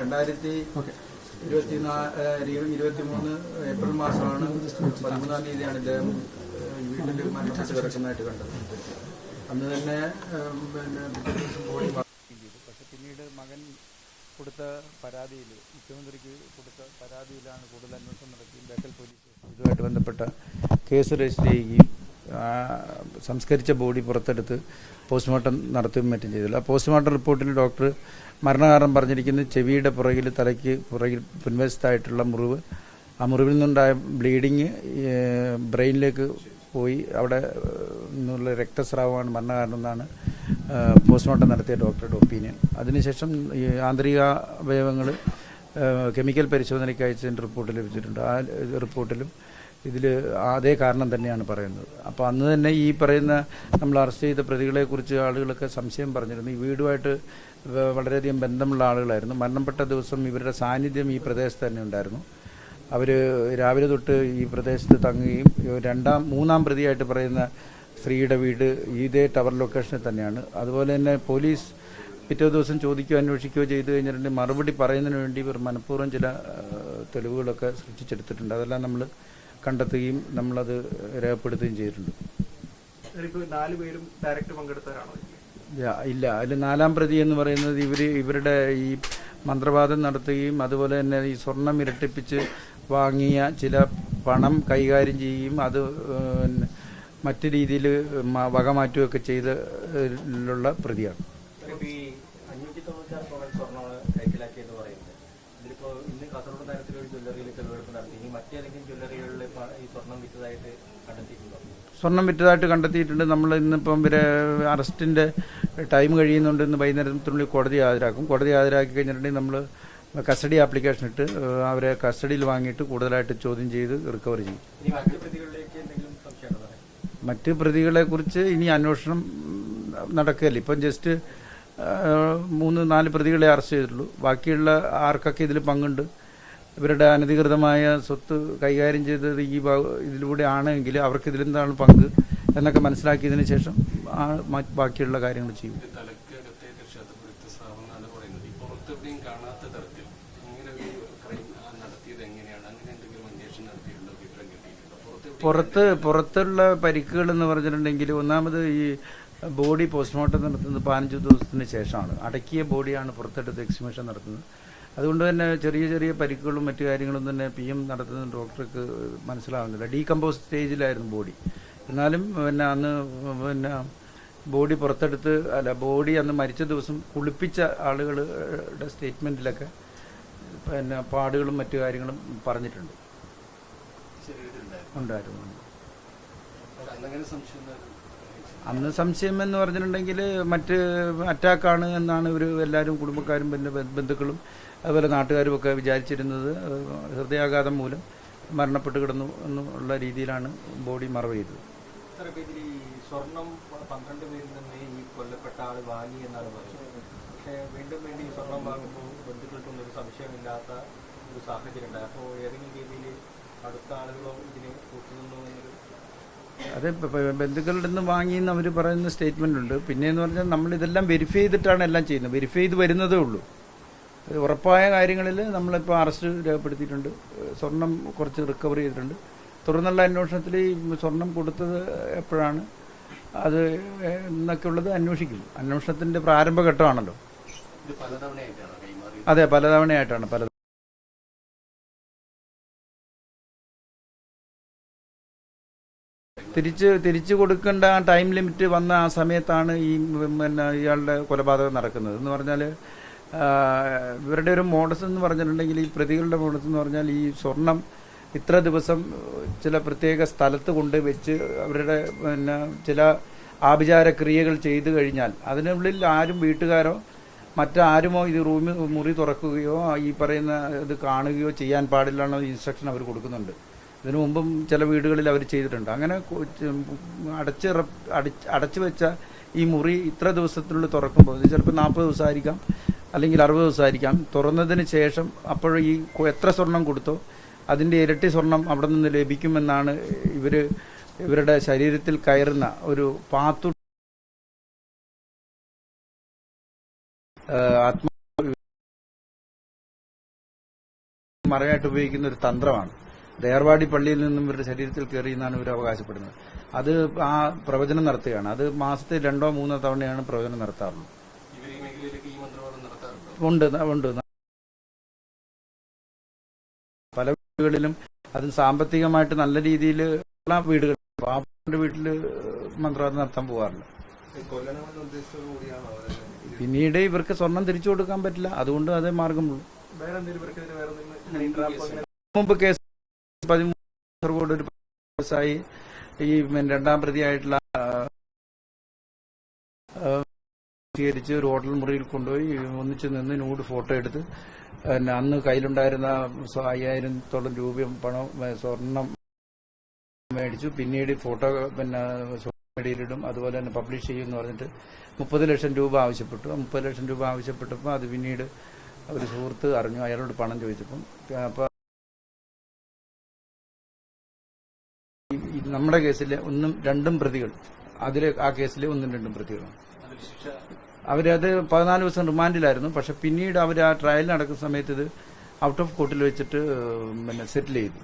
രണ്ടായിരത്തി ഇരുപത്തിമൂന്ന് ഏപ്രിൽ മാസമാണ് പതിമൂന്നാം തീയതിയാണ് ഇദ്ദേഹം വീട്ടിൽ മരണപ്പെട്ട് കിടക്കുന്നതായിട്ട് കണ്ടത്. അന്ന് തന്നെ പക്ഷെ പിന്നീട് മകൻ കൊടുത്ത പരാതിയിൽ മുഖ്യമന്ത്രിക്ക് കൊടുത്ത പരാതിയിലാണ് കൂടുതൽ അന്വേഷണം നടക്കുകയും ബേക്കൽ പോലീസ് ഇതുമായിട്ട് ബന്ധപ്പെട്ട കേസ് രജിസ്റ്റർ ചെയ്യുകയും സംസ്കരിച്ച ബോഡി പുറത്തെടുത്ത് പോസ്റ്റ്മോർട്ടം നടത്തുകയും മറ്റും ചെയ്തില്ല. പോസ്റ്റ്മോർട്ടം റിപ്പോർട്ടിൽ ഡോക്ടർ മരണകാരണം പറഞ്ഞിരിക്കുന്നത് ചെവിയുടെ പുറകിൽ തലയ്ക്ക് പുറകിൽ പിൻവശത്തായിട്ടുള്ള മുറിവ്. ആ മുറിവിൽ നിന്നുണ്ടായ ബ്ലീഡിങ് ബ്രെയിനിലേക്ക് പോയി. അവിടെ നിന്നുള്ള രക്തസ്രാവമാണ് മരണകാരണം എന്നാണ് പോസ്റ്റ്മോർട്ടം നടത്തിയ ഡോക്ടറുടെ ഒപ്പീനിയൻ അതിനുശേഷം ഈ ആന്തരിക അവയവങ്ങൾ കെമിക്കൽ പരിശോധനയ്ക്ക് അയച്ചതിന്റെ റിപ്പോർട്ട് ലഭിച്ചിട്ടുണ്ട്. ആ റിപ്പോർട്ടിലും ഇതിൽ അതേ കാരണം തന്നെയാണ് പറയുന്നത്. അപ്പോൾ അന്ന് തന്നെ ഈ പറയുന്ന നമ്മൾ അറസ്റ്റ് ചെയ്ത പ്രതികളെക്കുറിച്ച് ആളുകളൊക്കെ സംശയം പറഞ്ഞിരുന്നു. ഈ വീടുമായിട്ട് വളരെയധികം ബന്ധമുള്ള ആളുകളായിരുന്നു. മരണപ്പെട്ട ദിവസം ഇവരുടെ സാന്നിധ്യം ഈ പ്രദേശത്ത് തന്നെ ഉണ്ടായിരുന്നു. അവർ രാവിലെ തൊട്ട് ഈ പ്രദേശത്ത് തങ്ങുകയും രണ്ടാം മൂന്നാം പ്രതിയായിട്ട് പറയുന്ന സ്ത്രീയുടെ വീട് ഇതേ ടവർ ലൊക്കേഷനിൽ തന്നെയാണ്. അതുപോലെ തന്നെ പോലീസ് പിറ്റേ ദിവസം ചോദിക്കുകയോ അന്വേഷിക്കുകയോ ചെയ്തു കഴിഞ്ഞിട്ടുണ്ടെങ്കിൽ മറുപടി പറയുന്നതിന് വേണ്ടി ഇവർ മനഃപൂർവം ചില തെളിവുകളൊക്കെ സൃഷ്ടിച്ചെടുത്തിട്ടുണ്ട് അതെല്ലാം നമ്മൾ കണ്ടെത്തുകയും നമ്മളത് രേഖപ്പെടുത്തുകയും ചെയ്തിട്ടുണ്ട്. ഇല്ല. അതിൽ നാലാം പ്രതി എന്ന് പറയുന്നത് ഇവർ ഇവരുടെ ഈ മന്ത്രവാദം നടത്തുകയും അതുപോലെ തന്നെ ഈ സ്വർണം ഇരട്ടിപ്പിച്ച് വാങ്ങിയ ചില പണം കൈകാര്യം ചെയ്യുകയും അത് മറ്റു രീതിയിൽ വകമാറ്റുകയൊക്കെ ചെയ്തുള്ള പ്രതിയാണ്. ഇന്ന് തരത്തിലൊരു ജ്വല്ലറിയിൽ തെളിവെടുപ്പ് നടത്തി. ഇനി മറ്റേതെങ്കിലും ജ്വല്ലറികളിൽ ഈ സ്വർണം വിറ്റതായിട്ട് കണ്ടെത്തിയിട്ടുണ്ടോ? സ്വർണം വിറ്റതായിട്ട് കണ്ടെത്തിയിട്ടുണ്ട്. നമ്മൾ ഇന്നിപ്പം ഇവരെ അറസ്റ്റിന്റെ ടൈം കഴിയുന്നുണ്ട് ഇന്ന് വൈകുന്നേരത്തിനുള്ളിൽ കോടതി ഹാജരാക്കും. കോടതി ഹാജരാക്കി കഴിഞ്ഞിട്ടുണ്ടെങ്കിൽ നമ്മൾ കസ്റ്റഡി ആപ്ലിക്കേഷൻ ഇട്ട് അവരെ കസ്റ്റഡിയിൽ വാങ്ങിയിട്ട് കൂടുതലായിട്ട് ചോദ്യം ചെയ്ത് റിക്കവർ ചെയ്യും. മറ്റു പ്രതികളെ കുറിച്ച് ഇനി അന്വേഷണം നടക്കുകയല്ല. ഇപ്പം ജസ്റ്റ് മൂന്ന് നാല് പ്രതികളെ അറസ്റ്റ് ചെയ്തിട്ടുള്ളൂ. ബാക്കിയുള്ള ആർക്കൊക്കെ ഇതിൽ പങ്കുണ്ട്? ഇവരുടെ അനധികൃതമായ സ്വത്ത് കൈകാര്യം ചെയ്തത് ഈ ഭാഗ- ഇതിലൂടെ ആണെങ്കിൽ അവർക്ക് ഇതിലെന്താണ് പങ്ക് എന്നൊക്കെ മനസ്സിലാക്കിയതിന് ശേഷം ബാക്കിയുള്ള കാര്യങ്ങൾ ചെയ്യും. പുറത്ത് പുറത്തുള്ള പരിക്കുകൾ എന്ന് പറഞ്ഞിട്ടുണ്ടെങ്കിൽ ഒന്നാമത് ഈ ബോഡി പോസ്റ്റ്മോർട്ടം നടത്തുന്നത് പതിനഞ്ച് ദിവസത്തിന് ശേഷമാണ്. അടക്കിയ ബോഡിയാണ് പുറത്തെടുത്ത് എക്സിബിഷൻ നടത്തുന്നത്. അതുകൊണ്ട് തന്നെ ചെറിയ ചെറിയ പരിക്കുകളും മറ്റു കാര്യങ്ങളും തന്നെ പി എം നടത്തുന്ന ഡോക്ടർക്ക് മനസ്സിലാവുന്നില്ല. ഡീകമ്പോസ് സ്റ്റേജിലായിരുന്നു ബോഡി. എന്നാലും പിന്നെ അന്ന് പിന്നെ ബോഡി പുറത്തെടുത്ത് അല്ല ബോഡി അന്ന് മരിച്ച ദിവസം കുളിപ്പിച്ച ആളുകളുടെ സ്റ്റേറ്റ്മെന്റിലൊക്കെ പിന്നെ പാടുകളും മറ്റു കാര്യങ്ങളും പറഞ്ഞിട്ടുണ്ട്. ഉണ്ടായിരുന്നു. അങ്ങനെ സംശയം. അന്ന് സംശയം എന്ന് പറഞ്ഞിട്ടുണ്ടെങ്കിൽ മറ്റ് അറ്റാക്കാണ് എന്നാണ് ഇവർ എല്ലാവരും കുടുംബക്കാരും പിന്നെ ബന്ധുക്കളും അതുപോലെ നാട്ടുകാരും ഒക്കെ വിചാരിച്ചിരുന്നത്. ഹൃദയാഘാതം മൂലം മരണപ്പെട്ട് കിടന്നു എന്നുള്ള രീതിയിലാണ് ബോഡി മറവ് ചെയ്തത്. നിന്ന് ഈ എന്നാണ് പറയുന്നത്. വീണ്ടും വാങ്ങുമ്പോൾ സംശയമില്ലാത്ത ഒരു സാഹചര്യം ഉണ്ടായി. അപ്പോൾ ഏതെങ്കിലും രീതിയിൽ അടുത്ത ആളുകളോ ഇതിനെ കൂട്ടുന്നു എന്നൊരു അത് ബന്ധുക്കളുടെ നിന്ന് വാങ്ങിയെന്ന് അവർ പറയുന്ന സ്റ്റേറ്റ്മെന്റ് ഉണ്ട്. പിന്നെ എന്ന് പറഞ്ഞാൽ നമ്മൾ ഇതെല്ലാം വെരിഫൈ ചെയ്തിട്ടാണ് എല്ലാം ചെയ്യുന്നത്. വെരിഫൈ ചെയ്ത് വരുന്നതേ ഉള്ളൂ. അത് ഉറപ്പായ കാര്യങ്ങളിൽ നമ്മളിപ്പോൾ അറസ്റ്റ് രേഖപ്പെടുത്തിയിട്ടുണ്ട്. സ്വർണം കുറച്ച് റിക്കവർ ചെയ്തിട്ടുണ്ട്. തുടർന്നുള്ള അന്വേഷണത്തിൽ ഈ സ്വർണം കൊടുത്തത് എപ്പോഴാണ്? അത് എന്നൊക്കെ ഉള്ളത് അന്വേഷിക്കും അന്വേഷണത്തിന്റെ പ്രാരംഭഘട്ടമാണല്ലോ. അതെ പലതവണയായിട്ടാണ്. പല തിരിച്ച് തിരിച്ചു കൊടുക്കേണ്ട ടൈം ലിമിറ്റ് വന്ന ആ സമയത്താണ് ഈ പിന്നെ ഇയാളുടെ കൊലപാതകം നടക്കുന്നത്. എന്ന് പറഞ്ഞാൽ ഇവരുടെ ഒരു മോഡസ് എന്ന് പറഞ്ഞിട്ടുണ്ടെങ്കിൽ ഈ പ്രതികളുടെ മോഡസ് എന്ന് പറഞ്ഞാൽ ഈ സ്വർണം ഇത്ര ദിവസം ചില പ്രത്യേക സ്ഥലത്ത് കൊണ്ട് വെച്ച് അവരുടെ പിന്നെ ചില ആഭിചാര ക്രിയകൾ ചെയ്തു കഴിഞ്ഞാൽ അതിനുള്ളിൽ ആരും വീട്ടുകാരോ മറ്റാരുമോ ഇത് റൂമിൽ മുറി തുറക്കുകയോ ഈ പറയുന്ന ഇത് കാണുകയോ ചെയ്യാൻ പാടില്ല എന്ന ഇൻസ്ട്രക്ഷൻ അവർ കൊടുക്കുന്നുണ്ട്. ഇതിനു മുമ്പും ചില വീടുകളിൽ അവർ ചെയ്തിട്ടുണ്ട്. അങ്ങനെ അടച്ച് അടച്ചു വെച്ച ഈ മുറി ഇത്ര ദിവസത്തിനുള്ളിൽ തുറക്കുമ്പോൾ ചിലപ്പോൾ നാൽപ്പത് ദിവസമായിരിക്കാം അല്ലെങ്കിൽ അറുപത് ദിവസമായിരിക്കാം തുറന്നതിന് ശേഷം അപ്പോൾ ഈ എത്ര സ്വർണം കൊടുത്തോ അതിന്റെ ഇരട്ടി സ്വർണം അവിടെ നിന്ന് ലഭിക്കുമെന്നാണ് ഇവർ ഇവരുടെ ശരീരത്തിൽ കയറുന്ന ഒരു പാത്തു ആത്മ മറയായിട്ട് ഉപയോഗിക്കുന്ന ഒരു തന്ത്രമാണ്. ദേർവാടി പള്ളിയിൽ നിന്നും ഇവരുടെ ശരീരത്തിൽ കയറി എന്നാണ് ഇവർ അവകാശപ്പെടുന്നത്. അത് ആ പ്രവചനം നടത്തുകയാണ്. അത് മാസത്തിൽ രണ്ടോ മൂന്നോ തവണയാണ് പ്രവചനം നടത്താറുള്ളത്. ഉണ്ട് ഉണ്ട്. പല വീടുകളിലും അത് സാമ്പത്തികമായിട്ട് നല്ല രീതിയിൽ ഉള്ള വീടുകൾ. പാപ്പന്റെ വീട്ടിൽ മന്ത്രവാദം നടത്താൻ പോകാറില്ല പിന്നീട് ഇവർക്ക് സ്വർണം തിരിച്ചു കൊടുക്കാൻ പറ്റില്ല. അതുകൊണ്ട് അതേ മാർഗമുള്ളൂ മുമ്പ് കേസ് കാസർഗോഡ് ഒരു ദിവസമായി ഈ രണ്ടാം പ്രതിയായിട്ടുള്ള സ്വീകരിച്ച് ഒരു ഹോട്ടൽ മുറിയിൽ കൊണ്ടുപോയി ഒന്നിച്ച് നിന്ന് നൂട് ഫോട്ടോ എടുത്ത് അന്ന് കയ്യിലുണ്ടായിരുന്ന അയ്യായിരത്തോളം രൂപയും പണം സ്വർണം മേടിച്ചു. പിന്നീട് ഫോട്ടോ പിന്നെ മീഡിയയിലിടും. അതുപോലെ തന്നെ പബ്ലിഷ് ചെയ്യും എന്ന് പറഞ്ഞിട്ട് മുപ്പത് ലക്ഷം രൂപ ആവശ്യപ്പെട്ടു. മുപ്പത് ലക്ഷം രൂപ ആവശ്യപ്പെട്ടപ്പോൾ അത് പിന്നീട് ഒരു സുഹൃത്ത് അറിഞ്ഞു. അയാളോട് പണം ചോദിച്ചപ്പം അപ്പൊ നമ്മുടെ കേസിലെ ഒന്നും രണ്ടും പ്രതികൾ. അതിലെ ആ കേസിലെ ഒന്നും രണ്ടും പ്രതികളാണ്. അതിൽ അവരത് പതിനാല് ദിവസം റിമാൻഡിലായിരുന്നു. പക്ഷെ പിന്നീട് അവർ ആ ട്രയൽ നടക്കുന്ന സമയത്ത് ഇത് ഔട്ട് ഓഫ് കോർട്ടിൽ വെച്ചിട്ട് പിന്നെ സെറ്റിൽ ചെയ്തു.